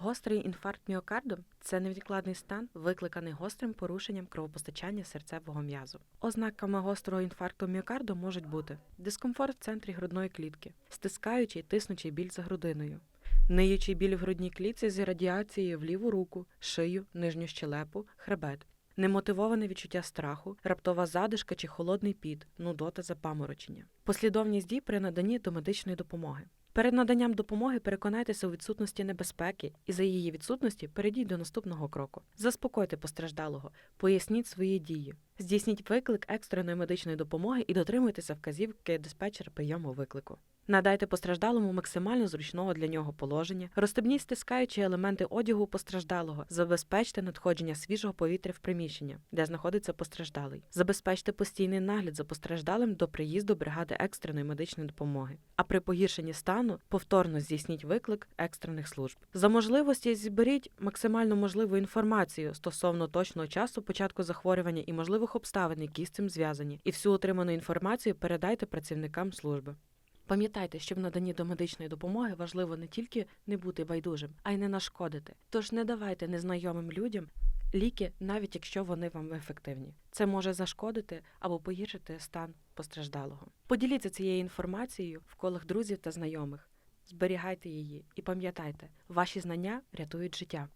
Гострий інфаркт міокарду це невідкладний стан, викликаний гострим порушенням кровопостачання серцевого м'язу. Ознаками гострого інфаркту міокарду можуть бути дискомфорт в центрі грудної клітки, стискаючий тиснучий біль за грудиною, ниючий біль в грудній клітці з радіацією в ліву руку, шию, нижню щелепу, хребет, немотивоване відчуття страху, раптова задишка чи холодний піт, нудота запаморочення. Послідовність дій при наданні до медичної допомоги. Перед наданням допомоги переконайтеся у відсутності небезпеки і за її відсутності перейдіть до наступного кроку. Заспокойте постраждалого, поясніть свої дії, здійсніть виклик екстреної медичної допомоги і дотримуйтеся вказівки диспетчера прийому виклику. Надайте постраждалому максимально зручного для нього положення, розстебніть стискаючі елементи одягу постраждалого, забезпечте надходження свіжого повітря в приміщення, де знаходиться постраждалий. Забезпечте постійний нагляд за постраждалим до приїзду бригади екстреної медичної допомоги. А при погіршенні стану повторно здійсніть виклик екстрених служб. За можливості зберіть максимально можливу інформацію стосовно точного часу початку захворювання і можливих обставин, які з цим зв'язані, і всю отриману інформацію передайте працівникам служби. Пам'ятайте, що в наданні до медичної допомоги важливо не тільки не бути байдужим, а й не нашкодити. Тож не давайте незнайомим людям ліки, навіть якщо вони вам ефективні. Це може зашкодити або погіршити стан постраждалого. Поділіться цією інформацією в колах друзів та знайомих. Зберігайте її і пам'ятайте, ваші знання рятують життя.